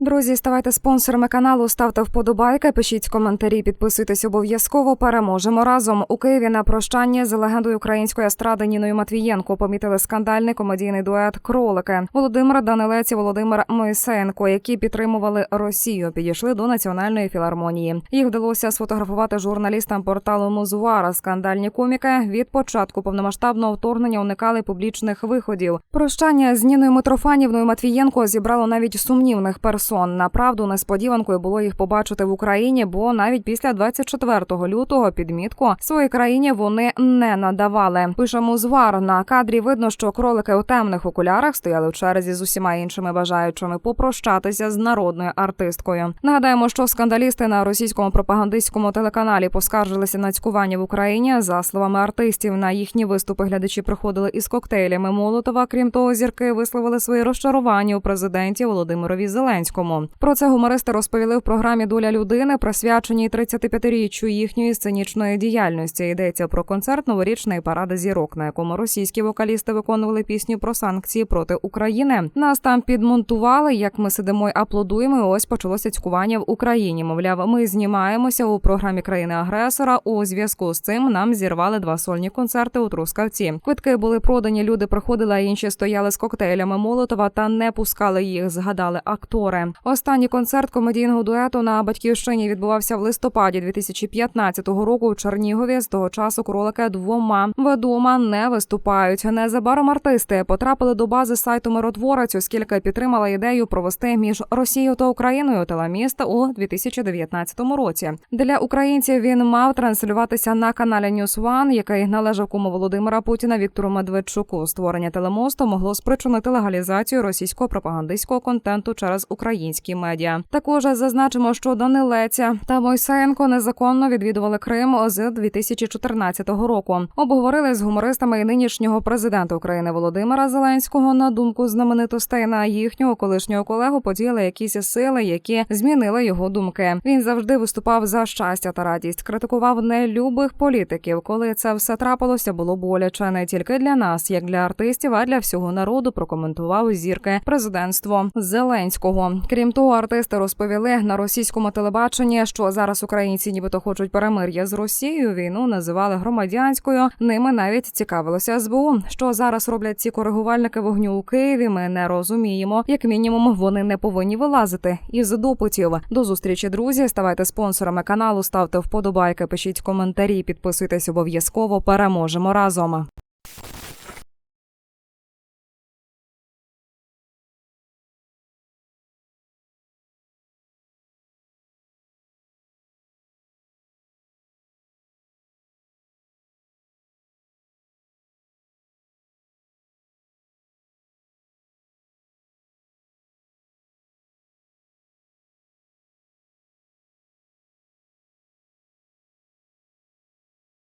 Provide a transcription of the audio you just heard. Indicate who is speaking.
Speaker 1: Друзі, ставайте спонсорами каналу, ставте вподобайки, пишіть коментарі, підписуйтесь обов'язково. Переможемо разом. У Києві на прощання з легендою української естради Ніною Матвієнко помітили скандальний комедійний дует Кролики Володимир Данилець і Володимир Моїсеєнко, які підтримували Росію, підійшли до національної філармонії. Їх вдалося сфотографувати журналістам порталу Музвара. Скандальні коміки від початку повномасштабного вторгнення уникали публічних виходів. Прощання з Ніною Митрофанівною Матвієнко зібрало навіть сумнівних персон. Направду несподіванкою було їх побачити в Україні, бо навіть після 24 лютого підмітку своїй країні вони не надавали. Пише Музвар. На кадрі видно, що кролики у темних окулярах стояли в черзі з усіма іншими бажаючими попрощатися з народною артисткою. Нагадаємо, що скандалісти на російському пропагандистському телеканалі поскаржилися на цькування в Україні. За словами артистів, на їхні виступи глядачі приходили із коктейлями Молотова. Крім того, зірки висловили свої розчарування у президенті Володимирові Зеленському. Про це гумористи розповіли в програмі Доля людини, присвяченій 35-річчю їхньої сценічної діяльності. Йдеться про концерт новорічної паради зірок, на якому російські вокалісти виконували пісню про санкції проти України. Нас там підмонтували. Як ми сидимо й аплодуємо. і Ось почалося цькування в Україні. Мовляв, ми знімаємося у програмі країни-агресора. У зв'язку з цим нам зірвали два сольні концерти у Трускавці. Квитки були продані. Люди приходили, а інші стояли з коктейлями Молотова та не пускали їх. Згадали актори. Останній концерт комедійного дуету на батьківщині відбувався в листопаді 2015 року у Чернігові. З того часу кролики двома ведома не виступають. Незабаром артисти потрапили до бази сайту Миротворець, оскільки підтримала ідею провести між Росією та Україною телеміст у 2019 році. Для українців він мав транслюватися на каналі News One, який належав кому Володимира Путіна Віктору Медведчуку. Створення телемосту могло спричинити легалізацію російського пропагандистського контенту через українські медіа. Також зазначимо, що Данилеця та Мойсеєнко незаконно відвідували Крим з 2014 року. Обговорили з гумористами і нинішнього президента України Володимира Зеленського. На думку знаменитостей на їхнього колишнього колегу подіяли якісь сили, які змінили його думки. Він завжди виступав за щастя та радість, критикував нелюбих політиків. Коли це все трапилося, було боляче не тільки для нас, як для артистів, а для всього народу. Прокоментував зірки президентство Зеленського. Крім того, артисти розповіли на російському телебаченні, що зараз українці, нібито хочуть перемир'я з Росією. Війну називали громадянською. Ними навіть цікавилося СБУ. Що зараз роблять ці коригувальники вогню у Києві? Ми не розуміємо. Як мінімум, вони не повинні вилазити із допитів. До зустрічі, друзі. Ставайте спонсорами каналу, ставте вподобайки, пишіть коментарі, підписуйтесь обов'язково. Переможемо разом.